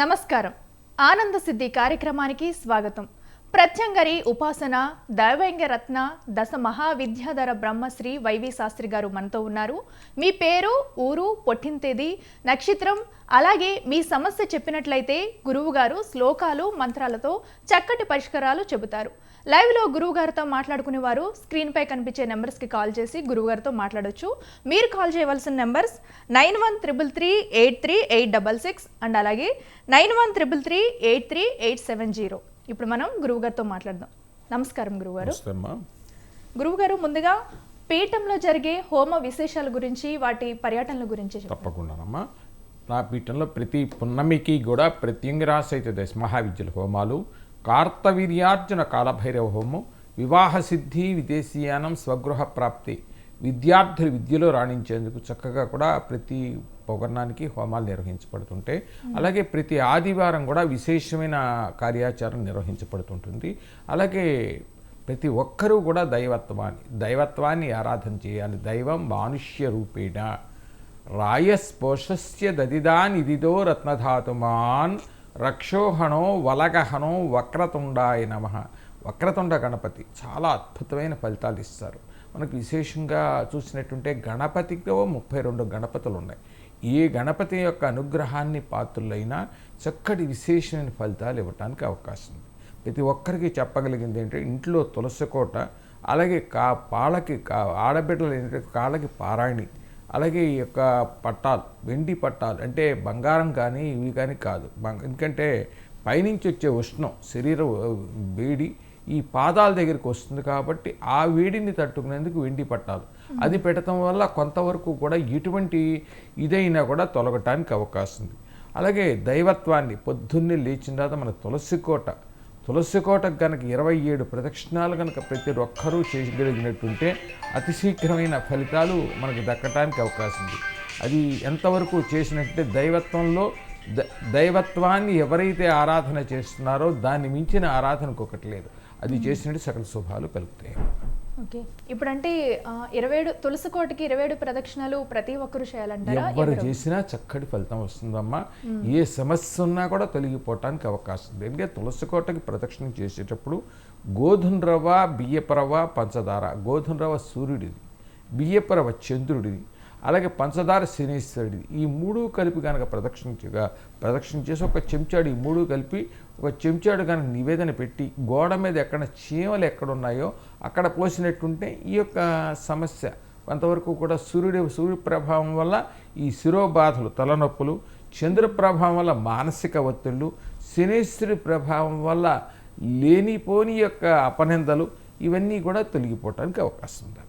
నమస్కారం. ఆనంద సిద్ధి కార్యక్రమానికి స్వాగతం. ప్రత్యంగరి ఉపాసన దైవంగ రత్న దశ మహావిద్యాధర బ్రహ్మశ్రీ వైవి శాస్త్రి గారు మనతో ఉన్నారు. మీ పేరు ఊరు పొట్టింతేది తేదీ నక్షత్రం అలాగే మీ సమస్య చెప్పినట్లయితే గురువు గారు శ్లోకాలు మంత్రాలతో చక్కటి పరిష్కారాలు చెబుతారు. లైవ్లో గురువు గారితో మాట్లాడుకునే వారు స్క్రీన్పై కనిపించే నెంబర్స్కి కాల్ చేసి గురువు గారితో మాట్లాడొచ్చు. మీరు కాల్ చేయవలసిన numbers nine one triple three eight three eight double six and అలాగే nine one triple three eight three eight seven zero. ఇప్పుడు మనం గురువు గారితో మాట్లాడదాం. నమస్కారం గురువుగారు. గురువుగారు ముందుగా పీఠంలో జరిగే హోమ విశేషాల గురించి వాటి పర్యటనల గురించి. తప్పకుండానమ్మా నా పీఠంలో ప్రతి పున్నమికి కూడా ప్రత్యంగిరాసైత దశ మహావిద్యల హోమాలు కార్తవీర్యార్జున కాలభైరవ హోమం వివాహ సిద్ధి విదేశీయానం స్వగృహ ప్రాప్తి విద్యార్థులు విద్యలో రాణించేందుకు చక్కగా కూడా ప్రతి పౌర్ణానికి హోమాలు నిర్వహించబడుతుంటాయి అలాగే ప్రతి ఆదివారం కూడా విశేషమైన కార్యాచారం నిర్వహించబడుతుంటుంది. అలాగే ప్రతి ఒక్కరూ కూడా దైవత్వాన్ని దైవత్వాన్ని ఆరాధన చేయాలి. దైవం మానుష్య రూపేణ. రాయస్పోషస్య దదిదానిదిదో రత్నధాతుమాన్ రక్షోహణో వలగహనో వక్రతుండాయ నమ. వక్రతుండ గణపతి చాలా అద్భుతమైన ఫలితాలు ఇస్తారు. మనకు విశేషంగా చూసినట్టుంటే గణపతిలో ముప్పై రెండు గణపతులు ఉన్నాయి ఏ గణపతి యొక్క అనుగ్రహాన్ని పాత్రులైనా చక్కటి విశేషమైన ఫలితాలు ఇవ్వడానికి అవకాశం ఉంది. ప్రతి ఒక్కరికి చెప్పగలిగింది ఏంటంటే ఇంట్లో తులసి కోట అలాగే కా పాలకి కా ఆడబిడ్డలు ఏంటంటే కాళ్ళకి పారాయణి అలాగే ఈ యొక్క పట్టాలు వెండి పట్టాలు అంటే బంగారం కానీ ఇవి కానీ కాదు. ఎందుకంటే పైనుంచి వచ్చే ఉష్ణం శరీర వేడి ఈ పాదాల దగ్గరికి వస్తుంది కాబట్టి ఆ వేడిని తట్టుకునేందుకు వెండి పట్టాలు. అది పెట్టడం వల్ల కొంతవరకు కూడా ఎటువంటి ఇదైనా కూడా తొలగటానికి అవకాశం ఉంది. అలాగే దైవత్వాన్ని పొద్దున్నే లేచిన తర్వాత మన తులసి కోట తులసి కోటకు కనుక ఇరవై ఏడు ప్రదక్షిణాలు కనుక ప్రతి ఒక్కరూ చేయగలిగినట్టుంటే అతి శీఘ్రమైన ఫలితాలు మనకు దక్కటానికి అవకాశం ఉంది. అది ఎంతవరకు చేసినట్టే దైవత్వంలో ద దైవత్వాన్ని ఎవరైతే ఆరాధన చేస్తున్నారో దాన్ని మించిన ఆరాధనకు ఒకటి లేదు. అది చేసినట్టు సకల శుభాలు కలుగుతాయి. ఓకే. ఇప్పుడంటే ఇరవై ఏడు తులసి కోటకి ఇరవై ఏడు ప్రదక్షిణలు ప్రతి ఒక్కరు చేయాలంటారా? ఎవరు? చేసినా చక్కటి ఫలితం వస్తుందమ్మా. ఏ సమస్య ఉన్నా కూడా తొలగిపోవటానికి అవకాశం ఉంది. ఎందుకంటే తులసి కోటకి ప్రదక్షిణ చేసేటప్పుడు గోధుమ రవ్వ బియ్యపు రవ్వ పంచదార. గోధుమ రవ్వ సూర్యుడిది బియ్యపు రవ్వ చంద్రుడిది. అలాగే పంచదార శనీశ్వరుడిది ఈ మూడు కలిపి కనుక ప్రదక్షిణగా ప్రదక్షిణ చేసి ఒక చెంచాడు ఈ మూడు కలిపి ఒక చెంచాడు కనుక నివేదన పెట్టి గోడ మీద ఎక్కడ చీమలు ఎక్కడ ఉన్నాయో అక్కడ పోసినట్టుంటే ఈ యొక్క సమస్య. కొంతవరకు కూడా సూర్యుడి సూర్య ప్రభావం వల్ల ఈ శిరోబాధలు తలనొప్పులు చంద్ర ప్రభావం వల్ల మానసిక ఒత్తిళ్ళు శనేశ్వరి ప్రభావం వల్ల లేనిపోని యొక్క అపనిందలు ఇవన్నీ కూడా తొలగిపోవటానికి అవకాశం ఉంది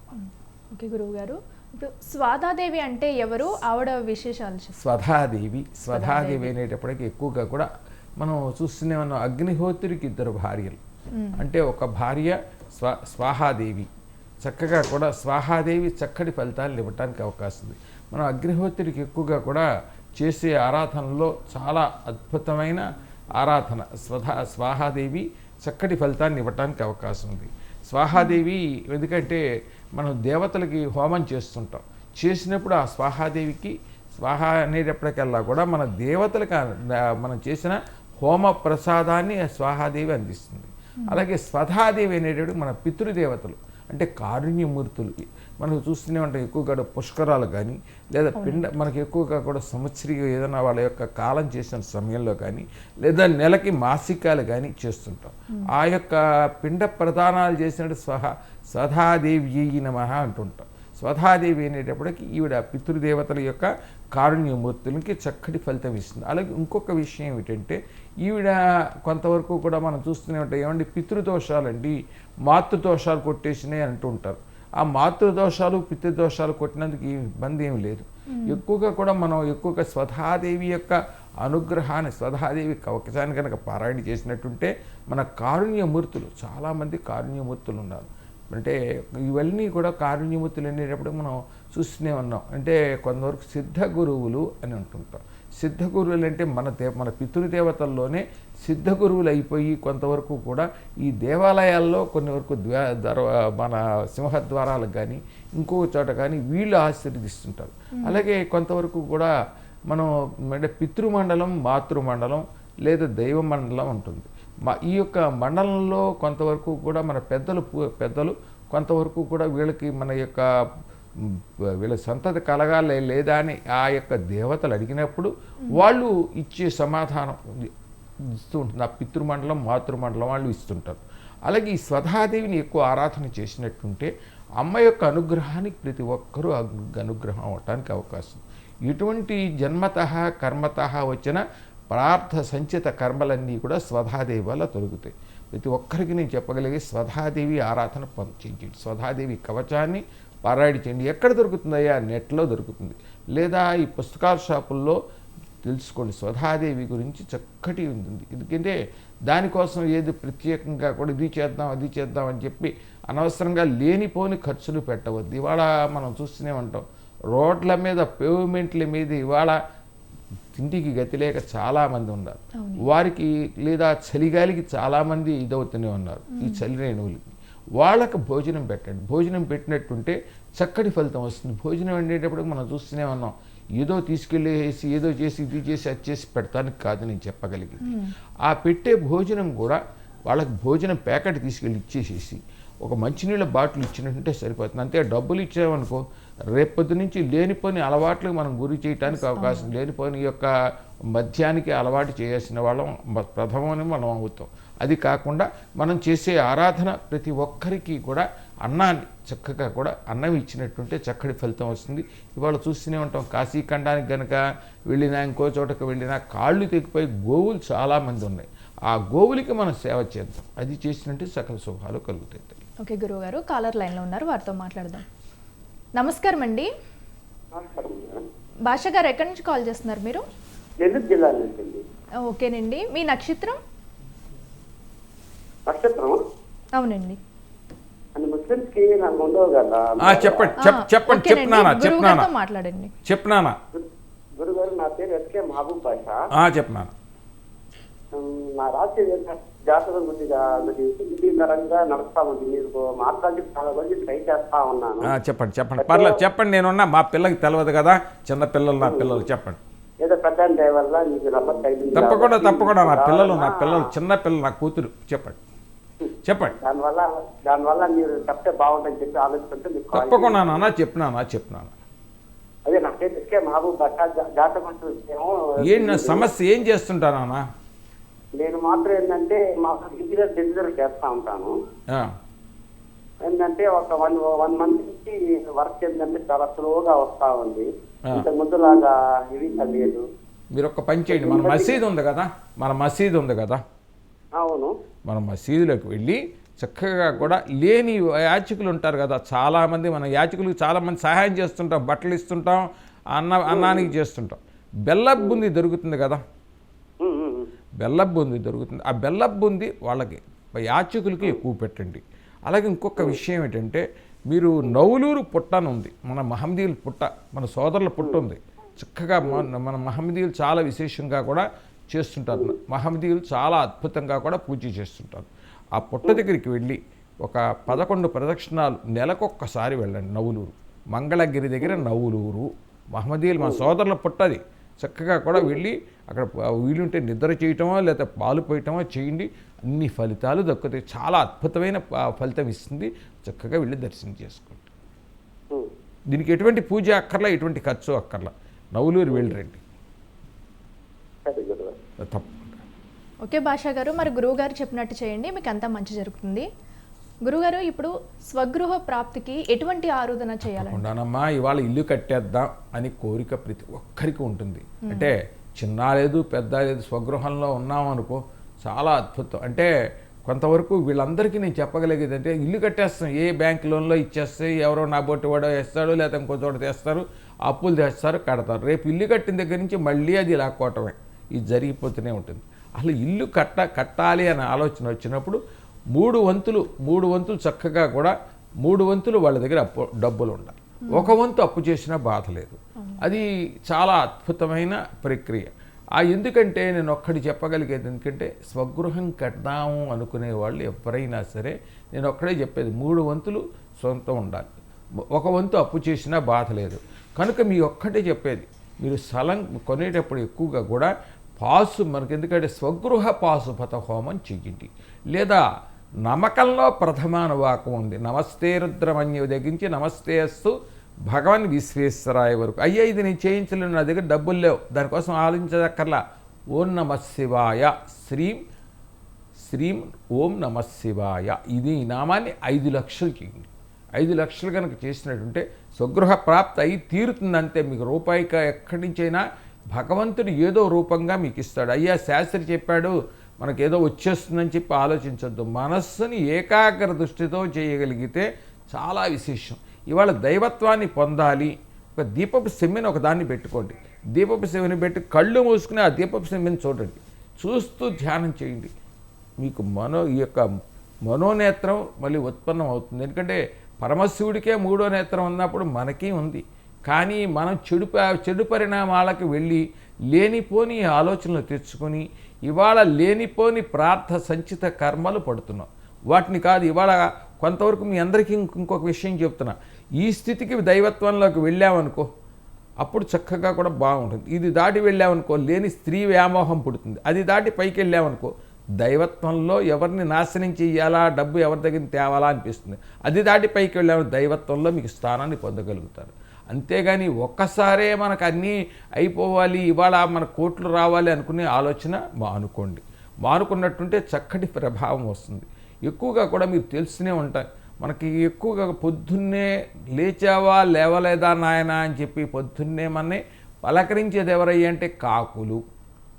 ఓకే గురువు గారు ఇప్పుడు స్వాదాదేవి అంటే ఎవరు? ఆవిడ విశేషాలు. స్వధాదేవి. స్వధాదేవి అనేటప్పటికీ ఎక్కువగా కూడా మనం చూస్తూనే ఉన్నాం. అగ్నిహోత్రికి ఇద్దరు భార్యలు. అంటే ఒక భార్య స్వ స్వాహాదేవి. చక్కగా కూడా స్వాహాదేవి చక్కటి ఫలితాలు ఇవ్వటానికి అవకాశం ఉంది. మనం అగ్నిహోత్రికి ఎక్కువగా కూడా చేసే ఆరాధనలో చాలా అద్భుతమైన ఆరాధన. స్వధా స్వాహాదేవి చక్కటి ఫలితాన్ని ఇవ్వటానికి అవకాశం ఉంది. స్వాహాదేవి ఎందుకంటే మనం దేవతలకి హోమం చేస్తుంటాం. చేసినప్పుడు ఆ స్వాహాదేవికి స్వాహ అనేటప్పటికల్లా కూడా మన దేవతలకు మనం చేసిన హోమ ప్రసాదాన్ని ఆ స్వాహాదేవి అందిస్తుంది. అలాగే స్వధాదేవి అనేటప్పుడు మన పితృదేవతలు అంటే కారుణ్యమూర్తులు. మనం చూస్తూనే ఉంటాం ఎక్కువగా పుష్కరాలు కానీ లేదా పిండ మనకి ఎక్కువగా కూడా సంవత్సరిగా ఏదైనా వాళ్ళ యొక్క కాలం చేసిన సమయంలో కానీ లేదా నెలకి మాసికాలు కానీ చేస్తుంటాం. ఆ యొక్క పిండ ప్రదానాలు చేసినట్టు స్వహ స్వధాదేవి నమ అంటుంటాం. స్వధాదేవి అనేటప్పటికి ఈవిడ పితృదేవతల యొక్క కారుణ్యమూర్తులకి చక్కటి ఫలితం ఇస్తుంది. అలాగే ఇంకొక విషయం ఏమిటంటే ఈవిడ కొంతవరకు కూడా మనం చూస్తూనే ఉంటాం ఏమండి పితృదోషాలండి మాతృదోషాలు కొట్టేసినాయి అంటుంటారు. ఆ మాతృదోషాలు పితృదోషాలు కొట్టినందుకు ఈ ఇబ్బంది ఏమి లేదు. ఎక్కువగా కూడా మనం ఎక్కువగా స్వధాదేవి యొక్క అనుగ్రహాన్ని స్వధాదేవి కవచాన్ని కనుక పారాయణ చేసినట్టుంటే మన కారుణ్యమూర్తులు చాలామంది కారుణ్యమూర్తులు ఉన్నారు అంటే ఇవన్నీ కూడా కారుణ్యమూర్తులు అనేటప్పుడు మనం చూస్తూనే ఉన్నాం. అంటే కొంతవరకు సిద్ధ గురువులు అని అంటుంటాం. సిద్ధ గురువులు అంటే మన దే మన పితృదేవతల్లోనే సిద్ధ గురువులు అయిపోయి కొంతవరకు కూడా ఈ దేవాలయాల్లో కొన్ని వరకు ద్వా మన సింహద్వారాలకు కానీ ఇంకో చోట కానీ వీళ్ళు ఆశీర్వదిస్తుంటారు. అలాగే కొంతవరకు కూడా మనం అంటే పితృమండలం మాతృమండలం లేదా దైవ మండలం ఉంటుంది మా ఈ యొక్క మండలంలో కొంతవరకు కూడా మన పెద్దలు పు- పెద్దలు కొంతవరకు కూడా వీళ్ళకి మన యొక్క వీళ్ళ సంతతి కలగాలి లేదా అని ఆ యొక్క దేవతలు అడిగినప్పుడు వాళ్ళు ఇచ్చే సమాధానం ఇస్తూ ఉంటుంది ఆ పితృమండలం మాతృమండలం వాళ్ళు ఇస్తుంటారు. అలాగే ఈ స్వధాదేవిని ఎక్కువ ఆరాధన చేసినట్టుంటే అమ్మ యొక్క అనుగ్రహానికి ప్రతి ఒక్కరూ అనుగ్రహం అవటానికి అవకాశం. ఇటువంటి జన్మత కర్మత వచ్చిన ప్రార్థ సంచిత కర్మలన్నీ కూడా స్వధాదేవి వల్ల తొలుగుతాయి. ప్రతి ఒక్కరికి నేను చెప్పగలిగే స్వధాదేవి ఆరాధన పం- స్వధాదేవి కవచాన్ని పారాయణ చేయండి. ఎక్కడ దొరుకుతుందయ్యా? నెట్లో దొరుకుతుంది. లేదా ఈ పుస్తకాల షాపుల్లో తెలుసుకోండి. స్వధాదేవి గురించి చక్కటి ఉంటుంది. ఎందుకంటే దానికోసం ఏది ప్రత్యేకంగా కూడా ఇది చేద్దాం అది చేద్దాం అని చెప్పి అనవసరంగా లేనిపోని ఖర్చులు పెట్టవద్దు. ఇవాళ మనం చూస్తూనే ఉంటాం. రోడ్ల మీద పేవ్మెంట్ల మీద ఇవాళ తిండికి గతి లేక చాలామంది ఉన్నారు. వారికి లేదా చలిగాలికి చాలామంది ఇదవుతూనే ఉన్నారు. ఈ చలి రేణువులకి. వాళ్ళకు భోజనం పెట్టండి. భోజనం పెట్టినట్టుంటే చక్కటి ఫలితం వస్తుంది. భోజనం వండేటప్పుడు మనం చూస్తూనే ఉన్నాం. ఏదో తీసుకెళ్ళేసి ఏదో చేసి ఇది చేసి అది చేసి పెడతానికి కాదు నేను చెప్పగలిగింది. ఆ పెట్టే భోజనం కూడా వాళ్ళకి భోజనం ప్యాకెట్ తీసుకెళ్ళి ఇచ్చేసేసి ఒక మంచినీళ్ళ బాటిల్ ఇచ్చినట్టుంటే సరిపోతుంది. అంతే డబ్బులు ఇచ్చామనుకో రేపొద్దు నుంచి లేనిపోని అలవాట్లకు మనం గురి చేయడానికి అవకాశం లేనిపోని యొక్క మద్యానికి అలవాటు చేయాల్సిన వాళ్ళం ప్రథమని మనం అవుతాం. అది కాకుండా మనం చేసే ఆరాధన ప్రతి ఒక్కరికి కూడా అన్నాన్ని చక్కగా కూడా అన్నం ఇచ్చినట్టుంటే చక్కటి ఫలితం వస్తుంది. ఇవాళ చూస్తూనే ఉంటాం కాశీఖండానికి గనక వెళ్ళినా ఇంకో చోటకు వెళ్ళినా కాళ్ళు తెగిపోయి గోవులు చాలామంది ఉన్నాయి. ఆ గోవులకి మనం సేవ చేద్దాం. అది చేసినట్టే సకల శుభాలు కలుగుతాయి. ఓకే గురువు గారు కాలర్ లైన్లో ఉన్నారు వారితో మాట్లాడదాం. నమస్కారం. అండి. భాష గారు ఎక్కడి నుంచి కాల్ చేస్తున్నారు మీరు? నెల్లూరు జిల్లా నుంచి అండి. ఓకేనండి. మీ నక్షత్రం? నక్షత్రం? అవునండి. చెప్పండి చెప్పండి. చెప్పినానా చెప్పినానా మాట్లాడండి. చెప్పినానా గురుగారు నా పేరు ఎస్కే మహబూబ్ బాషా. ఆ, చెప్పినాను ఉమ్, నా రాశి జాతకం కొద్దిగా విధికరంగా నడుస్తా ఉంది. మీరు మాట్లాడి చాలా రోజులు ట్రై చేస్తా ఉన్నాను. చెప్పండి చెప్పండి. పర్లేదు చెప్పండి నేనున్నా. మా పిల్లకి తెలియదు కదా. చిన్న పిల్లలు నా పిల్లలు చెప్పండి. ఏదో పెద్ద వల్ల మీకు నమ్మకం కలిగింది తప్పకుండా తప్పకుండా. నా పిల్లలు నా పిల్లలు చిన్న పిల్లలు నా కూతురు చెప్పండి. చెప్పండి. దానివల్ల దానివల్ల మీరు చెప్తే బాగుంటుందని చెప్పి ఆలోచిస్తుంటే మీకు తప్పకుండా నాన్న చెప్పినానా చెప్పినానా. అదే నా ఎస్కే మహబూబ్ జా- జాతకం నా సమస్య ఏం చేస్తుంటానా నేను మాత్రం ఏంటంటే మాకు ఇంటీరియర్ డెలివరీ చేస్తా ఉంటాను. ఏంటంటే ఒక వన్ వన్ మంత్ నుంచి వర్క్ ఏంటంటే చాలా స్లోగా వస్తా ఉంది. ఆ. ఇంత ముందులాగా ఇది లేదు మీరు ఒక పని చేయండి. మన మసీదు ఉంది కదా? మన మసీదు ఉంది కదా? అవును. మన మసీదులోకి వెళ్ళి చక్కగా కూడా లేని యాచకులు ఉంటారు కదా? చాలామంది మన యాచకులకు చాలామంది సహాయం చేస్తుంటాం బట్టలు ఇస్తుంటాం అన్న అన్నానికి చేస్తుంటాం. బెల్లపు బుంది దొరుకుతుంది కదా. బెల్లపు బుంది దొరుకుతుంది. ఆ బెల్లపు బుంది వాళ్ళకి యాచకులకి ఎక్కువ పెట్టండి. అలాగే ఇంకొక విషయం ఏంటంటే మీరు నౌలూరు పుట్ట అని ఉంది మన మహమ్మదీయుల పుట్ట మన సోదరుల పుట్ట ఉంది చక్కగా మన మన మహమ్మదీయులు చాలా విశేషంగా కూడా చేస్తుంటారు. మహమ్మదీయులు చాలా అద్భుతంగా కూడా పూజ చేస్తుంటారు. ఆ పుట్ట దగ్గరికి వెళ్ళి ఒక పదకొండు ప్రదక్షిణాలు నెలకొక్కసారి వెళ్ళండి నవ్వులూరు మంగళగిరి దగ్గర నవ్వులూరు మహమ్మదీయులు మన సోదరుల పుట్టది. చక్కగా కూడా వెళ్ళి అక్కడ వీలుంటే నిద్ర చేయటమో లేదా పాలు పోయటమో చేయండి. అన్ని ఫలితాలు దక్కుతాయి. చాలా అద్భుతమైన ప- ఫలితం ఇస్తుంది. చక్కగా వెళ్ళి దర్శనం చేసుకోండి. దీనికి ఎటువంటి పూజ అక్కర్లా ఎటువంటి ఖర్చు అక్కర్లా? నవ్వులూరు వెళ్ళరండి తప్పకుండా. ఓకే భాషా గారు మరి గురువు గారు చెప్పినట్టు చేయండి. మీకు అంతా మంచి జరుగుతుంది. గురుగారు ఇప్పుడు స్వగృహ ప్రాప్తికి ఎటువంటి ఆరాధన చేయాలండి? తప్పకుండానమ్మా ఇవాళ ఇల్లు కట్టేద్దాం అని కోరిక ప్రతి ఒక్కరికి ఉంటుంది. అంటే చిన్న లేదు పెద్ద లేదు స్వగృహంలో ఉన్నాం అనుకో చాలా అద్భుతం. అంటే కొంతవరకు వీళ్ళందరికీ నేను చెప్పగలిగేది అంటే ఇల్లు కట్టేస్తాం. ఏ బ్యాంక్ లోన్లో ఇచ్చేస్తే ఎవరో నా బొట్టు వాడో వేస్తాడు లేదా ఇంకో చోట తెస్తారు అప్పులు తెస్తారు కడతారు. రేపు ఇల్లు కట్టిన దగ్గర నుంచి మళ్ళీ అది లాక్కోవటమే ఇది జరిగిపోతూనే ఉంటుంది. అసలు ఇల్లు కట్ట కట్టాలి అనే ఆలోచన వచ్చినప్పుడు మూడు వంతులు మూడు వంతులు చక్కగా కూడా మూడు వంతులు వాళ్ళ దగ్గర అప్పు డబ్బులు ఉండాలి ఒక వంతు అప్పు చేసినా బాధ లేదు. అది చాలా అద్భుతమైన ప్రక్రియ. ఆ ఎందుకంటే నేను ఒక్కటి చెప్పగలిగేది ఎందుకంటే స్వగృహం కడదాము అనుకునే వాళ్ళు ఎవరైనా సరే నేను ఒక్కడే చెప్పేది మూడు వంతులు సొంతం ఉండాలి. ఒక వంతు అప్పు చేసినా బాధ లేదు. కనుక మీ ఒక్కటే చెప్పేది మీరు స్థలం కొనేటప్పుడు ఎక్కువగా కూడా పాసు మనకి ఎందుకంటే స్వగృహ పాశుపత హోమం చెయ్యండి. లేదా నమ్మకంలో ప్రథమానువాకం ఉంది. నమస్తే రుద్రమన్యు దగ్గరించి నమస్తే అస్తు భగవాన్ విశ్వేశ్వరాయ వరకు. అయ్యే ఇది నేను చేయించలేను నా దగ్గర డబ్బులు లేవు. దానికోసం ఆలోచించదక్కర్లా. ఓం నమ శివాయ. శ్రీం శ్రీం ఓం నమ శివాయ. ఇది ఈ నామాన్ని ఐదు లక్షలు చేయండి. ఐదు లక్షలు కనుక చేసినట్టుంటే స్వగృహ ప్రాప్తి అయి తీరుతుందంతే. మీకు రూపాయిక ఎక్కడి నుంచైనా భగవంతుడు ఏదో రూపంగా మీకు ఇస్తాడు. అయ్యా శాస్త్రి చెప్పాడు మనకేదో ఏదో వచ్చేస్తుందని చెప్పి ఆలోచించద్దు. మనస్సుని ఏకాగ్ర దృష్టితో చేయగలిగితే చాలా విశేషం. ఇవాళ దైవత్వాన్ని పొందాలి. ఒక దీపపు సెమ్మిని ఒక దాన్ని పెట్టుకోండి. దీపపు సెమ్మిని పెట్టి కళ్ళు మూసుకుని ఆ దీపపు సెమ్మిని చూడండి. చూస్తూ ధ్యానం చేయండి. మీకు మనో ఈ యొక్క మనోనేత్రం మళ్ళీ ఉత్పన్నం అవుతుంది. ఎందుకంటే పరమశివుడికే మూడో నేత్రం ఉన్నప్పుడు మనకి ఉంది. కానీ మనం చెడు చెడు పరిణామాలకు వెళ్ళి లేనిపోని ఆలోచనలు తెచ్చుకొని ఇవాళ లేనిపోని ప్రార్థ సంచిత కర్మలు పడుతున్నాం. వాటిని కాదు ఇవాళ కొంతవరకు మీ అందరికీ ఇంకొక విషయం చెప్తున్నా. ఈ స్థితికి దైవత్వంలోకి వెళ్ళామనుకో అప్పుడు చక్కగా కూడా బాగుంటుంది. ఇది దాటి వెళ్ళామనుకో లేని స్త్రీ వ్యామోహం పుడుతుంది. అది దాటి పైకి వెళ్ళామనుకో దైవత్వంలో ఎవరిని నాశనం చేయాలా డబ్బు ఎవరి దగ్గర తేవాలా అనిపిస్తుంది. అది దాటి పైకి వెళ్ళామని దైవత్వంలో మీకు స్థానాన్ని పొందగలుగుతారు. అంతేగాని ఒక్కసారే మనకు అన్నీ అయిపోవాలి ఇవాళ మన కోట్లు రావాలి అనుకునే ఆలోచన మానుకోండి. మానుకున్నట్టుంటే చక్కటి ప్రభావం వస్తుంది. ఎక్కువగా కూడా మీరు తెలుసునే ఉంటాయి మనకి ఎక్కువగా పొద్దున్నే లేచావా లేవలేదా నాయనా అని చెప్పి పొద్దున్నే మనని పలకరించేది ఎవరయ్యా అంటే కాకులు.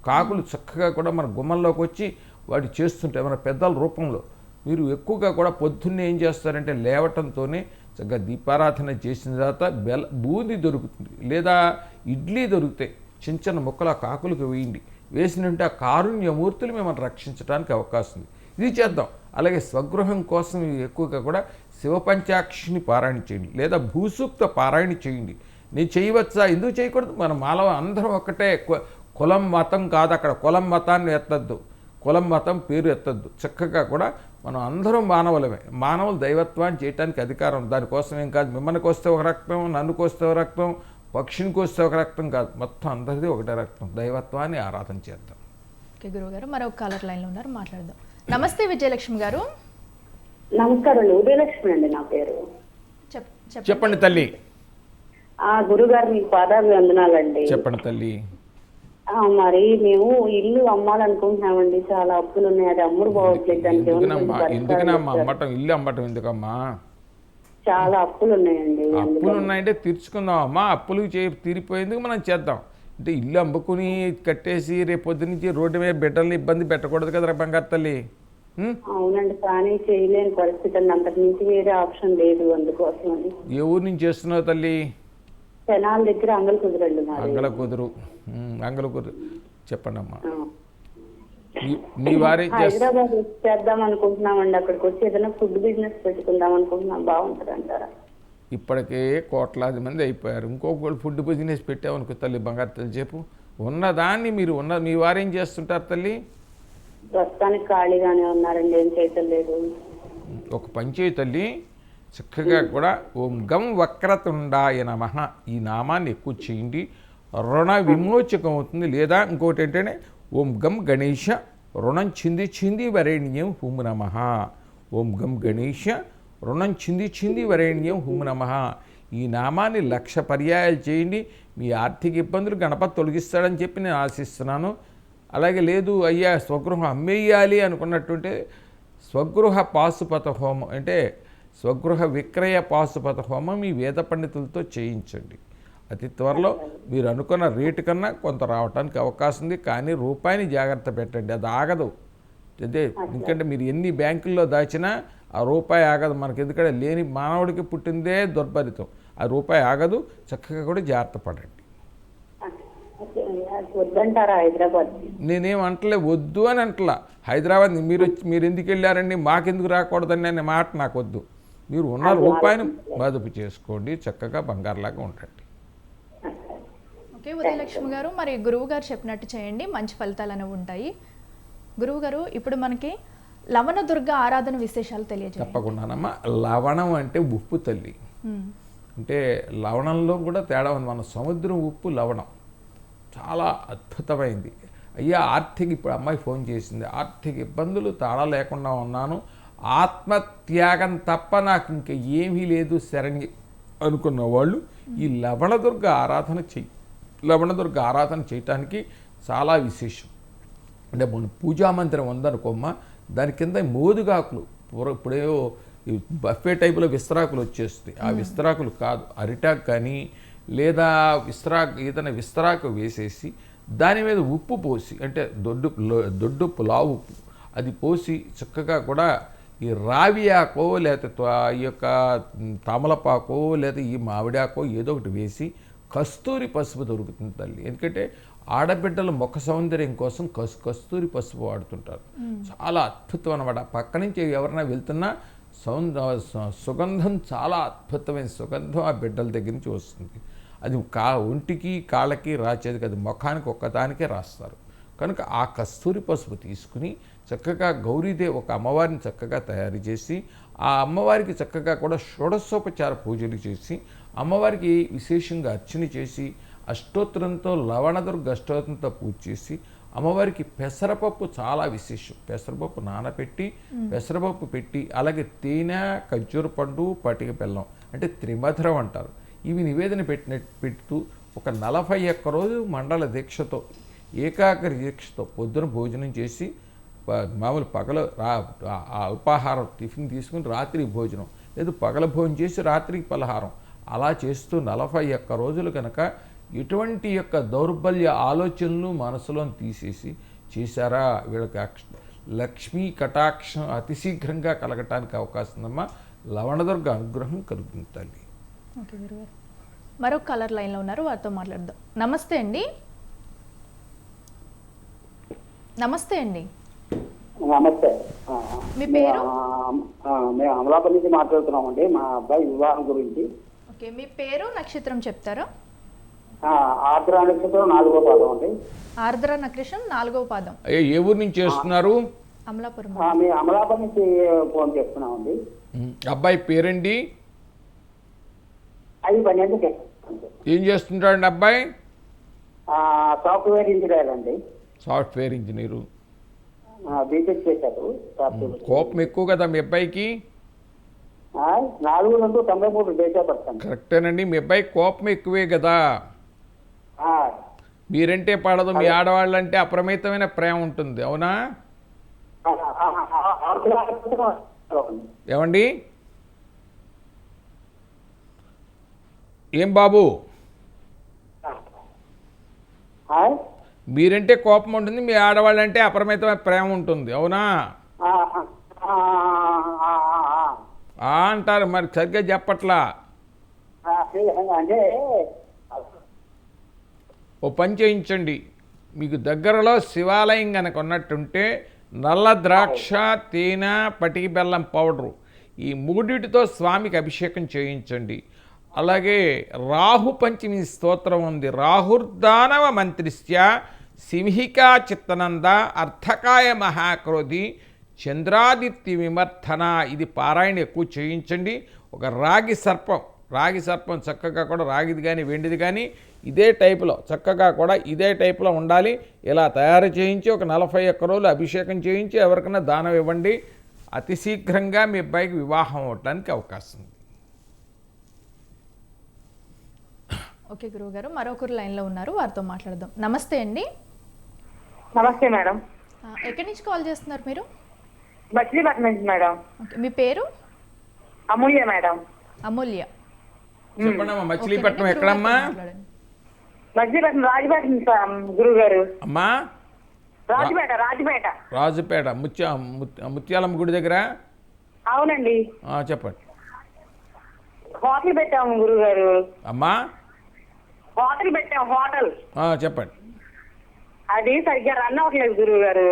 కాకులు చక్కగా కూడా మన గుమ్మంలోకి వచ్చి వాటి చేస్తుంటాయి. మన పెద్దల రూపంలో. మీరు ఎక్కువగా కూడా పొద్దున్నే ఏం చేస్తారంటే లేవటంతోనే చక్కగా దీపారాధన చేసిన తర్వాత బెల బూంది దొరుకుతుంది. లేదా ఇడ్లీ దొరుకుతాయి చిన్న చిన్న ముక్కలు కాకులకు వేయండి. వేసినంటే ఆ కారుణ్యమూర్తులు మిమ్మల్ని రక్షించడానికి అవకాశం ఉంది. ఇది చేద్దాం. అలాగే స్వగృహం కోసం ఎక్కువగా కూడా శివపంచాక్షిని పారాయణ చేయండి. లేదా భూసూక్త పారాయణ చేయండి. నేను చేయవచ్చా? ఎందుకు చేయకూడదు? మన మాలవ అందరం ఒకటే కులం మతం కాదు అక్కడ. కులం మతాన్ని ఎత్తద్దు. కులం మతం పేరు ఎత్తద్దు. చక్కగా కూడా మనం అందరం మానవులమే. మానవులు దైవత్వాన్ని చేయడానికి అధికారం. ఉంది. దానికోసం ఏం కాదు. మిమ్మల్ని కోస్తే ఒక రక్తం నన్ను కోస్తే ఒక రక్తం పక్షిని కోస్తే ఒక రక్తం కాదు. మొత్తం అందరిది ఒకటే రక్తం. దైవత్వాన్ని ఆరాధన చేద్దాం. ఓకే గురువు గారు మరొక కాలర్ లైన్లో ఉన్నారు. మాట్లాడదాం. నమస్తే విజయలక్ష్మి గారు. నమస్కారం అండి. ఉదయలక్ష్మి అండి నా పేరు. చెప్ చెప్పండి. చెప్పండి తల్లి. ఆ గురుగారు మీకు పాదాలు వందనాలండి చెప్పండి తల్లి. మరి మేము ఇల్లు అమ్మాలనుకుంటున్నామండి. చాలా అప్పులు ఉన్నాయి అది అమ్ముడు పోవట్లేదు. దానికి ఎందుకనమ్మా? అమ్మటం ఇల్లు అమ్మటం ఎందుకమ్మా? చాలా అప్పులు ఉన్నాయండి అప్పులు ఉన్నాయంటే తీర్చుకుందాం అమ్మా అప్పులు చే తీరిపోయేందుకు మనం చేద్దాం. అంటే ఇల్లు అమ్ముకుని కట్టేసి రేపు పొద్దు నుంచి రోడ్డు మీద బిడ్డల్ని ఇబ్బంది పెట్టకూడదు కదరా బంగారు తల్లి? అవునండి. కానీ చేయలేని పరిస్థితి అంతకు మించి వేరే ఆప్షన్ లేదు అందుకోసం ఏ ఊరు నుంచి చేస్తున్నావు తల్లి? జనాల దగ్గర అంగలు కుదరండి అంగళ కుదురు ఉం, అంగళ కుదురు చెప్పండి అమ్మా. మీ- వారే హైదరాబాద్ చేద్దాం అనుకుంటున్నామండి. అక్కడికి వచ్చి ఏదైనా ఫుడ్ బిజినెస్ పెట్టుకుందాం అనుకుంటున్నాం. బాగుంటుంది అంటారా ఇప్పటికే కోట్లాది మంది అయిపోయారు. ఇంకొకళ్ళు ఫుడ్ బిజినెస్ పెట్టామనుకో తల్లి బంగారు తల్లి చెప్పు. ఉన్నదాన్ని మీరు ఉన్న మీ వారేం చేస్తుంటారు తల్లి? ప్రస్తుతానికి ఖాళీగానే ఉన్నారండి. ఏం చేయటం లేదు. ఒక పంచేయి తల్లి. చక్కగా కూడా ఓం గం వక్రతుండాయ నమ. ఈ నామాన్ని ఎక్కువ చేయండి. రుణ విమోచకం అవుతుంది. లేదా ఇంకోటి ఏంటంటే ఓం గం గణేష రుణం చింది చింది వరేణ్యం హుం నమ. ఓం గం గణేష రుణం చింది చింది వరేణ్యం హుం నమ. ఈ నామాన్ని లక్ష పర్యాయాలు చేయండి. మీ ఆర్థిక ఇబ్బందులు గణపతి తొలగిస్తాడని చెప్పి నేను ఆశిస్తున్నాను. అలాగే లేదు అయ్యా స్వగృహం అమ్మేయాలి అనుకున్నట్టుంటే స్వగృహ పాశుపత హోమం అంటే స్వగృహ విక్రయ పాశుపత హోమం మీ వేద పండితులతో చేయించండి. అతి త్వరలో మీరు అనుకున్న రేటు కన్నా కొంత రావడానికి అవకాశం ఉంది. కానీ రూపాయిని జాగ్రత్త పెట్టండి. అది ఆగదు. అదే ఎందుకంటే మీరు ఎన్ని బ్యాంకుల్లో దాచినా ఆ రూపాయి ఆగదు. మనకి ఎందుకంటే లేని మానవుడికి పుట్టిందే దుర్భరితం. ఆ రూపాయి ఆగదు. చక్కగా కూడా జాగ్రత్త పడండి. నేనేం అంటలే. వద్దు అని అంటలా. హైదరాబాద్ మీరు వచ్చి మీరు ఎందుకు వెళ్ళారండి? మాకెందుకు రాకూడదని అనే మాట నాకు వద్దు. మీరు ఉన్న రూపాయిని మదుపు చేసుకోండి చక్కగా బంగారులాగా ఉండండి. ఓకే ఉదయలక్ష్మి గారు మరి గురువు గారు చెప్పినట్టు చేయండి మంచి ఫలితాలు అనేవి ఉంటాయి. గురువు గారు ఇప్పుడు మనకి లవణ దుర్గ ఆరాధన విశేషాలు తెలియజేయండి. తప్పకుండానమ్మా. లవణం అంటే ఉప్పు తల్లి. అంటే లవణంలో కూడా తేడా ఉంది. మన సముద్రం ఉప్పు లవణం. చాలా అద్భుతమైంది. అయ్యా ఆర్థిక ఇప్పుడు అమ్మాయి ఫోన్ చేసింది. ఆర్థిక ఇబ్బందులు తాళ లేకుండా ఉన్నాను. ఆత్మత్యాగం తప్ప నాకు ఇంకా ఏమీ లేదు శరణ్య అనుకున్న వాళ్ళు ఈ లవణదుర్గ ఆరాధన చెయ్యి లవణదుర్గ ఆరాధన చేయటానికి చాలా విశేషం. అంటే మన పూజా మందిరం ఉందనుకోమ్మా దాని కింద మోదుగాకులు పూర్వ ఇప్పుడేవో బఫే టైపులో విస్తరాకులు వచ్చేస్తాయి. ఆ విస్తరాకులు కాదు అరిటాకు కానీ లేదా విస్తరాకు ఏదైనా విస్తరాకు వేసేసి దాని మీద ఉప్పు పోసి అంటే దొడ్డు దొడ్డు పులావు ఉప్పు అది పోసి చక్కగా కూడా ఈ రావి ఆకో లేకపోతే ఈ యొక్క తమలపాకో లేదా ఈ మామిడాకో ఏదో ఒకటి వేసి కస్తూరి పసుపు దొరుకుతుంది తల్లి. ఎందుకంటే ఆడబిడ్డల ముఖ సౌందర్యం కోసం కస్ కస్తూరి పసుపు వాడుతుంటారు. చాలా అద్భుతం అనమాట పక్క నుంచి ఎవరైనా వెళ్తున్నా సౌంద సుగంధం చాలా అద్భుతమైన సుగంధం ఆ బిడ్డల దగ్గర నుంచి వస్తుంది. అది కా ఒంటికి కాళ్ళకి రాచేది కాదు ముఖానికి ఒక్కదానికే రాస్తారు. కనుక ఆ కస్తూరి పసుపు తీసుకుని చక్కగా గౌరీదేవి ఒక అమ్మవారిని చక్కగా తయారు చేసి ఆ అమ్మవారికి చక్కగా కూడా షోడశోపచార పూజలు చేసి అమ్మవారికి విశేషంగా అర్చన చేసి అష్టోత్తరంతో లవణదుర్గ అష్టోత్తరంతో పూజ చేసి అమ్మవారికి పెసరపప్పు చాలా విశేషం. పెసరపప్పు నానబెట్టి పెసరపప్పు పెట్టి అలాగే తేనె ఖర్జూర పండు పటిక బెల్లం అంటే త్రిమధురం అంటారు. ఇవి నివేదన పెట్టిన పెడుతూ ఒక నలభై ఒక్క రోజు మండల దీక్షతో ఏకాగ్ర దీక్షతో పొద్దున భోజనం చేసి మామూలు పగల రా అల్పాహారం టిఫిన్ తీసుకుని రాత్రి భోజనం. లేదు పగల భోజనం చేసి రాత్రికి పలహారం. అలా చేస్తూ నలభై ఒక్క రోజులు కనుక ఎటువంటి యొక్క దౌర్బల్య ఆలోచనలు మనసులో తీసేసి చేశారా? వీళ్ళకి లక్ష్మీ కటాక్షం అతి శీఘ్రంగా కలగటానికి అవకాశం ఉందమ్మా. లవణదుర్గ అనుగ్రహం కలుగుతుంది తల్లి. మరో కలర్ లైన్లో ఉన్నారు వారితో మాట్లాడదాం. నమస్తే అండి. నమస్తే అండి. నమస్తే మీ పేరు? మేము అమలాపల్లి నుంచి మాట్లాడుతున్నామండి. మా అబ్బాయి వివాహం గురించి. ఓకే మీ పేరు నక్షత్రం చెప్తారా? ఆ, ఆర్ద్ర నక్షత్రం నాలుగో పాదం అండి. ఆర్ద్ర నక్షత్రం నాలుగవ పాదం. అయ్యో ఏ ఊరు నుంచి చేస్తున్నారు? అమలాపురం. మేము అమలాపల్లి నుంచి ఫోన్ చేస్తున్నామండి. అబ్బాయి పేరండి అది పని ఎందుకు చేస్తామండి. ఏం చేస్తుంటాడండి అబ్బాయి? ఆ, సాఫ్ట్వేర్ ఇంజనీర్ అండి. Software engineer. బీటెక్ చేశారు కోపం ఎక్కువ కదా మీ అబ్బాయికి నాలుగు రెండు తొంభై మూడు డేట్ ఆఫ్ బర్త్ అండి కరెక్టేనండి మీ అబ్బాయి కోపం ఎక్కువే కదా మీరంటే పడదు మీ ఆడవాళ్ళంటే అప్రమితమైన ప్రేమ ఉంటుంది అవునా. ఏమండి ఏం బాబు మీరంటే కోపం ఉంటుంది మీ ఆడవాళ్ళంటే అపరిమితమైన ప్రేమ ఉంటుంది అవునా? అంటారు మరి సరిగ్గా చెప్పట్లా? ఓ పని చేయించండి. మీకు దగ్గరలో శివాలయం కనుక ఉన్నట్టుంటే నల్ల ద్రాక్ష తేనె పటికి బెల్లం పౌడరు ఈ మూడిటితో స్వామికి అభిషేకం చేయించండి. అలాగే రాహు పంచమి స్తోత్రం ఉంది. రాహుర్దానవ మంత్రిస్య సింహికా చిత్తనంద అర్థకాయ మహాక్రోధి చంద్రాదిత్య విమర్థన ఇది పారాయణ ఎక్కువ చేయించండి ఒక రాగి సర్పం రాగి సర్పం చక్కగా కూడా రాగిది కానీ వెండిది కానీ ఇదే టైపులో చక్కగా కూడా ఇదే టైపులో ఉండాలి। ఇలా తయారు చేయించి ఒక నలభై ఒక్క రోజులు అభిషేకం చేయించి ఎవరికైనా దానం ఇవ్వండి. అతి శీఘ్రంగా మీ అబ్బాయికి వివాహం అవటానికి అవకాశం ఉంది. ఓకే గురువు గారు మరొకరు లైన్లో ఉన్నారు వారితో మాట్లాడదాం. నమస్తే అండి. నమస్తే మేడం. ఎక్కడి నుంచి కాల్ చేస్తున్నారు మీరు? మచిలీపట్నం నుంచి మేడం. మీ పేరు? అమూల్య మేడం. అమూల్య. చెప్పండమ్మా మచిలీపట్నం ఎక్కడమ్మా? రాజపేట గురువు గారు అమ్మా? రాజపేట రాజపేట. రాజుపేట ముత్య ముత్- ముత్యాలమ్మ గుడి దగ్గర? అవునండి. ఆ, చెప్పండి. హోటల్ పెట్టాము గురువు గారు అమ్మా? హోటల్ పెట్టాము హోటల్. ఆ, చెప్పండి. అది సరిగ్గా రన్ అవ్వట్లేదు గురువు గారు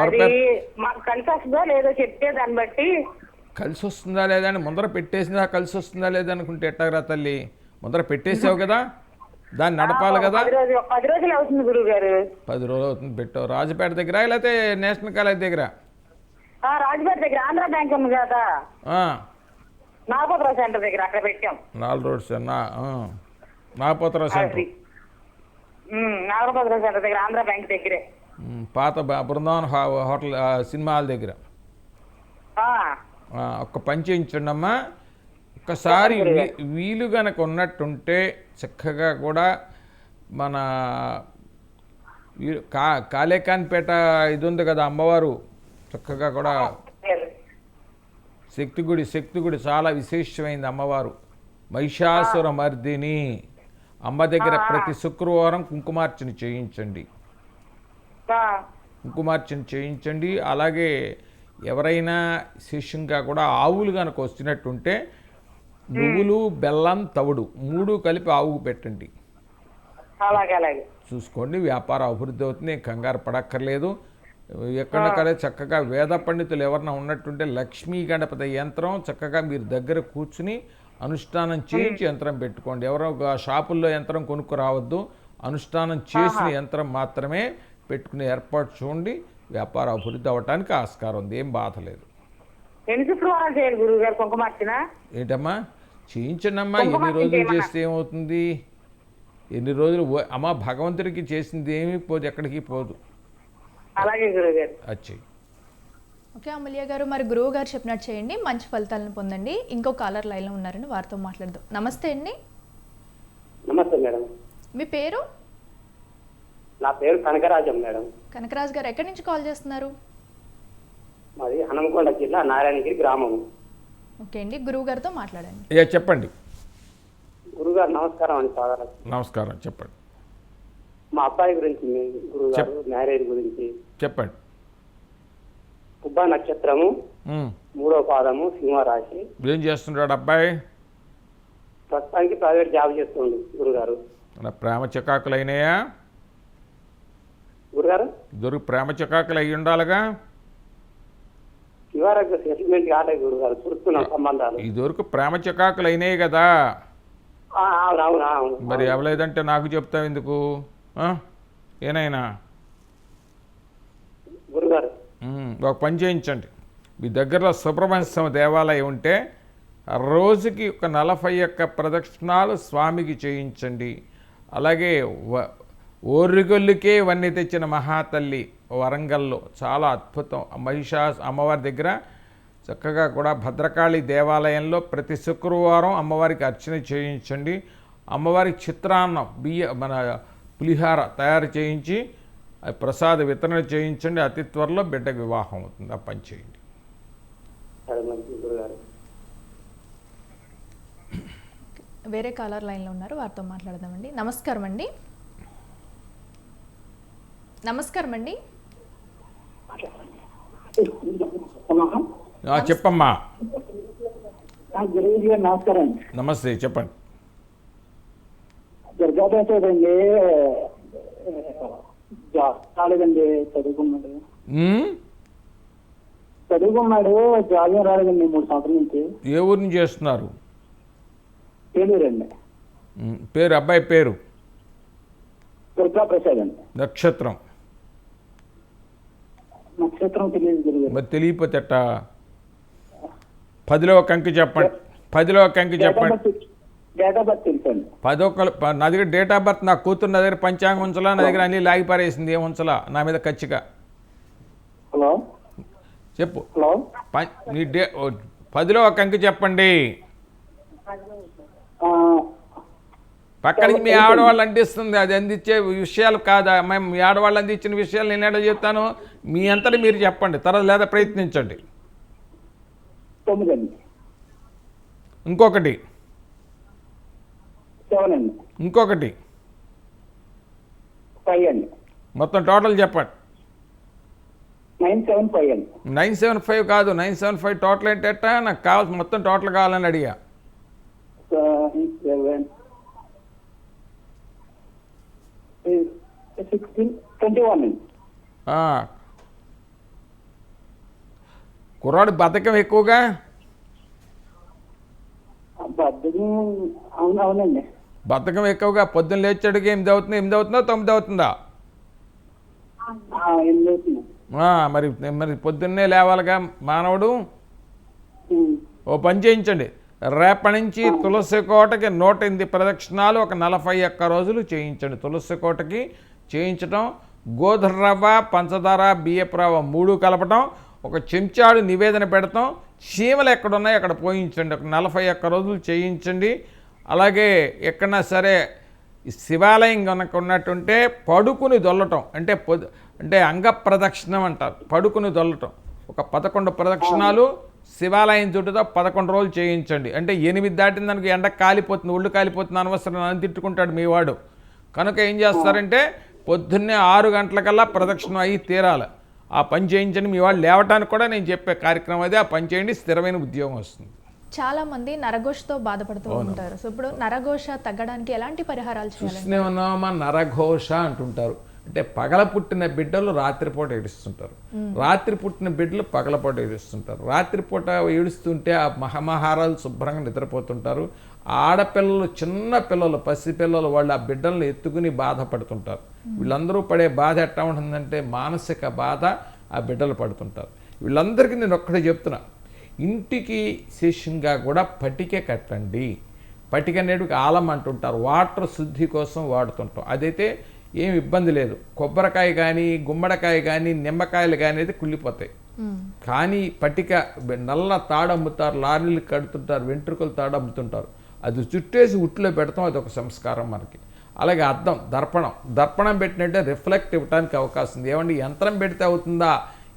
అది మాకు కలిసి వస్తుందో లేదో చెప్తే దాన్ని బట్టి. కలిసి వస్తుందా లేదా అని ముందర పెట్టేసిందా కలిసి వస్తుందా లేదా అనుకుంటే ఎట్టగరా తల్లి? ముందర పెట్టేసావు కదా దాన్ని నడపాలి కదా. పది రోజులు అవుతుంది గురువు గారు పది రోజులు అవుతుంది పెట్టావు. రాజపేట దగ్గర లేకపోతే నేషనల్ కాలేజ్ దగ్గర? రాజపేట దగ్గర ఆంధ్ర బ్యాంక్ ఉంది కదా. ఆ, నాగోద్రావు సెంటర్ దగ్గర అక్కడ పెట్టాం. నాలుగు రోడ్స్. నాగపోతరావు సెంటర్. అది ఉమ్, నాగరభద్ర సెంటర్ దగ్గర ఆంధ్ర బ్యాంక్ దగ్గరే. ఉమ్, పాత బృందావన్ హోటల్ సినిమా హాల్ దగ్గర. ఒక్క పని చేయించండి అమ్మా ఒక్కసారి వీలు గనక ఉన్నట్టుంటే చక్కగా కూడా మన కా కాలేకాన్పేట ఇది ఉంది కదా అమ్మవారు. చక్కగా కూడా శక్తి గుడి శక్తి గుడి చాలా విశేషమైంది అమ్మవారు. మహిషాసుర మర్దిని అమ్మ దగ్గర ప్రతి శుక్రవారం కుంకుమార్చన చేయించండి. కుంకుమార్చన చేయించండి. అలాగే ఎవరైనా శిష్యంగా కూడా ఆవులు కనుక వస్తున్నట్టుంటే నువ్వులు బెల్లం తవుడు మూడు కలిపి ఆవుకు పెట్టండి. అలాగే అలాగే. చూసుకోండి వ్యాపారం అభివృద్ధి అవుతుంది కంగారు పడక్కర్లేదు. ఎక్కడక్కడే చక్కగా వేద పండితులు ఎవరన్నా ఉన్నట్టుంటే లక్ష్మీ గణపతి యంత్రం చక్కగా మీరు దగ్గర కూర్చుని అనుష్ఠానం చేయించి యంత్రం పెట్టుకోండి. ఎవరో ఒక షాపుల్లో యంత్రం కొనుక్కు రావద్దు అనుష్ఠానం చేసిన యంత్రం మాత్రమే పెట్టుకునే ఏర్పాటు చూడండి. వ్యాపార అభివృద్ధి అవ్వటానికి ఆస్కారం ఉంది. ఏం బాధ లేదు. ఏంటమ్మా? చేయించండి అమ్మా ఎన్ని రోజులు చేస్తే ఏమవుతుంది? ఎన్ని రోజులు అమ్మా భగవంతుడికి చేసింది ఏమీ పోదు ఎక్కడికి పోదు. అలాగే గురువు గారు. వచ్చాయి ఓకే అమూల్య గారు మరి గురువు గారు చెప్పినట్టు చేయండి మంచి ఫలితాలను పొందండి. ఇంకో కాలర్ లైన్లో ఉన్నారని వారితో మాట్లాడదాం. నమస్తే అండి. నమస్తే మేడం. మీ పేరు? నా పేరు కనకరాజం మేడం. కనకరాజు గారు ఎక్కడి నుంచి కాల్ చేస్తున్నారు? మాది హనుమకొండ జిల్లా నారాయణగిరి గ్రామం. ఓకే అండి గురువు గారితో మాట్లాడండి. ఇక చెప్పండి. గురుగారు నమస్కారం అండి సాధారణ నమస్కారం చెప్పండి. మా అబ్బాయి గురించి మీ గురుగారు మ్యారేజ్ గురించి. చెప్పండి. పుబ్బా నక్షత్రము. మూడో పాదము సింహరాశి ఏం చేస్తున్నాడు అబ్బాయి? ప్రస్తుతానికి ప్రైవేట్ జాబ్ చేస్తుంది గురుగారు. ప్రేమ చికాకులు అయినాయా? గురుగారు? దొరికి ప్రేమ చికాకులు అయి ఉండాలిగా? ఇవరకు సెటిల్మెంట్ కాలేదు గురుగారు చూస్తున్నాం సంబంధాలు. ఇదివరకు ప్రేమ చికాకులు అయినాయి కదా? మరి ఎవలేదంటే నాకు చెప్తావు ఎందుకు? ఏనైనా? గురుగారు ఒక పని చేయించండి. మీ దగ్గరలో సుబ్రహ్మణ్య స్వామి దేవాలయం ఉంటే రోజుకి ఒక నలభై ఒక్క ప్రదక్షిణాలు స్వామికి చేయించండి. అలాగే ఓరిగొల్లుకే వన్నీ తెచ్చిన మహాతల్లి వరంగల్లో చాలా అద్భుతం. మహిషాస్ అమ్మవారి దగ్గర చక్కగా కూడా భద్రకాళి దేవాలయంలో ప్రతి శుక్రవారం అమ్మవారికి అర్చన చేయించండి. అమ్మవారికి చిత్రాన్నం బియ్య మన పులిహార తయారు చేయించి ప్రసాద వితరణ చేయించండి అతి త్వరలో బిడ్డకు వివాహం అవుతుంది. ఆ పని చేయండి. వేరే కాలర్ లైన్లో ఉన్నారు వారితో మాట్లాడదామండి. నమస్కారం అండి నమస్కారం. అండి ఆ, చెప్పమ్మా నమస్కారం. నమస్తే చెప్పండి. జాబ్ రాలేదండి చదువుకున్నాడు? చదువుకున్నాడు జాబ్ రాలేదండి మూడు సంవత్సరాల నుంచి. ఏ ఊరు నుంచి చేస్తున్నారు? ఉమ్, పేరు అబ్బాయి పేరు? దుర్గా ప్రసాద్ అండి. నక్షత్రం. నక్షత్రం తెలియదు మరి తెలియపోతే పదిలో ఒక అంకి చెప్పండి. పదిలో ఒక ఆఫ్ చెప్పండి. డేట్ ఆఫ్ బర్త్ తెలుసండి. నా దగ్గర డేట్ ఆఫ్ బర్త్ నా కూతురు నా దగ్గర పంచాంగం ఉంచలా నా దగ్గర అన్ని లాగి పారేసింది ఏం ఉంచలా నా మీద ఖచ్చిగా హలో చెప్పు. హలో నీ డే పదిలో ఒక అంకి చెప్పండి. ఆ, పక్క నుంచి మీ ఆడవాళ్ళు అందిస్తుంది అది అందించే విషయాలు కాదా? మేము మీ ఆడవాళ్ళు అందించిన విషయాలు నేను ఎక్కడ చెప్తాను? మీ అంతటి మీరు చెప్పండి తర్వాత లేదా ప్రయత్నించండి. ఇంకొకటి. సెవెన్ అండి. ఇంకొకటి. ఫైవ్ అండి. మొత్తం టోటల్ చెప్పండి. నైన్ సెవెన్ ఫైవ్ అండి. నైన్ సెవెన్ ఫైవ్ కాదు నైన్ సెవెన్ ఫైవ్ టోటల్ ఏంటంటే నాకు కావాల్సి మొత్తం టోటల్ కావాలని అడిగా. సెవెన్ సిక్స్టీన్ ట్వంటీ వన్ అండి. ఆ. కుర్రాడు బతకం ఎక్కువగా? బద్దకం అవును అవునండి. బతకం ఎక్కువగా పొద్దున్న లేచాడుకి ఎనిమిది అవుతుంది ఎనిమిది అవుతుందా తొమ్మిది అవుతుందా మరి మరి పొద్దున్నే లేవాలిగా మానవుడు. ఓ పని చేయించండి. రేపటి నుంచి తులసి కోటకి నూట ఎనిమిది ప్రదక్షిణాలు ఒక నలభై ఒక్క రోజులు చేయించండి. తులసి కోటకి చేయించడం గోధుమ రవ్వ పంచదార బియ్యపు రవ్వ మూడు కలపటం ఒక చెంచాడు నివేదన పెడతాం. చీమలు ఎక్కడున్నాయో అక్కడ పోయించండి. ఒక నలభై ఒక్క రోజులు చేయించండి. అలాగే ఎక్కడన్నా సరే శివాలయం కనుక ఉన్నట్టుంటే పడుకుని దొల్లటం అంటే పొద్దు అంటే అంగ ప్రదక్షిణం అంటారు పడుకుని దొల్లటం. ఒక పదకొండు ప్రదక్షిణాలు శివాలయం చుట్టూతో పదకొండు రోజులు చేయించండి. అంటే ఎనిమిది దాటిన దానికి ఎండ కాలిపోతుంది ఒళ్ళు కాలిపోతుంది అనవసరం అని తిట్టుకుంటాడు మీ వాడు. కనుక ఏం చేస్తారంటే పొద్దున్నే ఆరు గంటలకల్లా ప్రదక్షిణం అయ్యి తీరాలి. ఆ పని చేయించండి మీ వాళ్ళు లేవటానికి కూడా నేను చెప్పే కార్యక్రమం అదే ఆ పని చేయండి స్థిరమైన ఉద్యోగం వస్తుంది. చాలా మంది నరఘోషతో బాధపడుతూ ఉంటారు. సో ఇప్పుడు నరఘోష తగ్గడానికి ఎలాంటి పరిహారాలు చూస్తూనే ఉన్నామా నరఘోష అంటుంటారు. అంటే పగల పుట్టిన బిడ్డలు రాత్రిపూట ఏడుస్తుంటారు. రాత్రి పుట్టిన బిడ్డలు పగలపూట ఏడుస్తుంటారు. రాత్రిపూట ఏడుస్తుంటే ఆ మహమహారాలు శుభ్రంగా నిద్రపోతుంటారు. ఆడపిల్లలు చిన్న పిల్లలు పసిపిల్లలు వాళ్ళు ఆ బిడ్డలను ఎత్తుకుని బాధపడుతుంటారు. వీళ్ళందరూ పడే బాధ ఎట్లా ఉంటుందంటే మానసిక బాధ ఆ బిడ్డలు పడుతుంటారు. వీళ్ళందరికీ నేను ఒక్కడే చెప్తున్నా. ఇంటికి శేషంగా కూడా పటిక కట్టండి. పటిక నేడుకి ఆలం అంటుంటారు. వాటర్ శుద్ధి కోసం వాడుతుంటాం. అదైతే ఏం ఇబ్బంది లేదు. కొబ్బరికాయ కానీ గుమ్మడికాయ కానీ నిమ్మకాయలు కానీ అయితే కుళ్ళిపోతాయి. కానీ పటిక నల్ల తాడు అమ్ముతారు లారీలు కడుతుంటారు వెంట్రుకలు తాడు అమ్ముతుంటారు. అది చుట్టేసి ఉట్లో పెడతాం అది ఒక సంస్కారం మనకి. అలాగే అద్దం దర్పణం. దర్పణం పెట్టినట్టే రిఫ్లెక్ట్ ఇవ్వడానికి అవకాశం ఉంది. ఏమండి యంత్రం పెడితే అవుతుందా?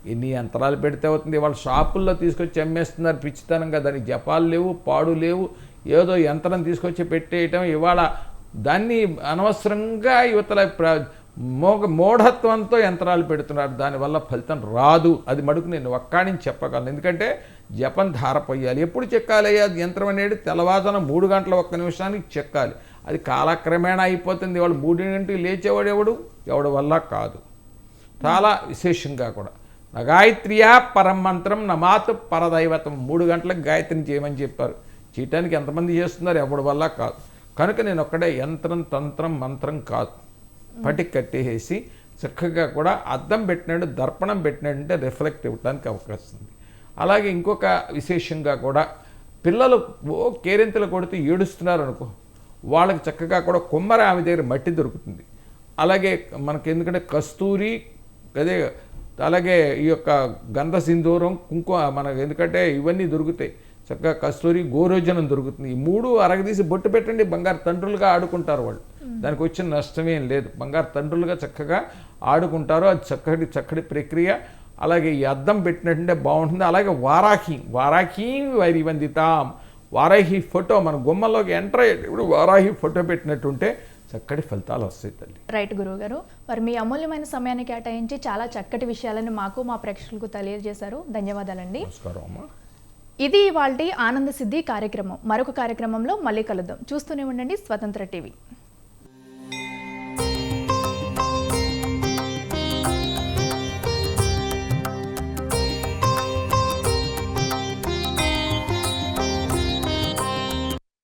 ఎన్ని యంత్రాలు పెడితే అవుతుంది? వాళ్ళ షాపుల్లో తీసుకొచ్చి అమ్మేస్తున్నారు. పిచ్చితనంగా దానికి జపాలు లేవు పాడు లేవు. ఏదో యంత్రం తీసుకొచ్చి పెట్టేయటం ఇవాళ దాన్ని అనవసరంగా యువతల ప్ర మోగ మూఢత్వంతో యంత్రాలు పెడుతున్నారు. దానివల్ల ఫలితం రాదు. అది మడుకు నేను ఒక్కడిని చెప్పగలను. ఎందుకంటే జపం ధారపోయాలి. ఎప్పుడు చెక్కాలి అది యంత్రం అనేది తెల్లవారుజామున మూడు గంటల ఒక్క నిమిషానికి చెక్కాలి. అది కాలక్రమేణా అయిపోతుంది. వాళ్ళు మూడు గంటలు లేచేవాడు ఎవడు? ఎవడు వల్ల కాదు. చాలా విశేషంగా కూడా. గాయత్రియా పరం మంత్రం నమాతు పరదైవతం. మూడు గంటలకు గాయత్రిని చేయమని చెప్పారు. చేయటానికి ఎంతమంది చేస్తున్నారు ఎవడి వల్ల కాదు. కనుక నేను ఒక్కడే యంత్రం తంత్రం మంత్రం కాదు. పటికి కట్టేసి చక్కగా కూడా అద్దం పెట్టినాడు దర్పణం పెట్టినాడంటే రిఫ్లెక్ట్ ఇవ్వడానికి అవకాశం ఉంది. అలాగే ఇంకొక విశేషంగా కూడా పిల్లలు ఓ కేరింతలు కొడితే ఏడుస్తున్నారు అనుకో వాళ్ళకి చక్కగా కూడా కొమ్మర ఆమె దగ్గర మట్టి దొరుకుతుంది. అలాగే మనకి ఎందుకంటే కస్తూరి అదే అలాగే ఈ యొక్క గంధ సింధూరం కుంకుమ మనకు ఎందుకంటే ఇవన్నీ దొరుకుతాయి. చక్కగా కస్తూరి గోరోజనం దొరుకుతుంది. ఈ మూడు అరగదీసి బొట్టు పెట్టండి బంగారు తండ్రులుగా ఆడుకుంటారు వాళ్ళు. దానికి వచ్చిన నష్టమేం లేదు. బంగారు తండ్రులుగా చక్కగా ఆడుకుంటారు. అది చక్కటి చక్కటి ప్రక్రియ. అలాగే ఈ అద్దం పెట్టినట్టుంటే బాగుంటుంది. అలాగే వారాహి వారాహి వైరి వందితాం. వారాహి ఫోటో మన గుమ్మలోకి ఎంటర్ అయ్యేటప్పుడు వారాహి ఫోటో పెట్టినట్టుంటే చక్కటి ఫలితాలు వస్తాయి తల్లి. రైట్ గురువు గారు మరి మీ అమూల్యమైన సమయాన్ని కేటాయించి చాలా చక్కటి విషయాలను మాకు మా ప్రేక్షకులకు తెలియజేశారు. ధన్యవాదాలండి. నమస్కారం అమ్మా. ఇది ఇవాల్టి ఆనంద సిద్ధి కార్యక్రమం. మరొక కార్యక్రమంలో మళ్ళీ కలుద్దాం. చూస్తూనే ఉండండి స్వతంత్ర టీవీ.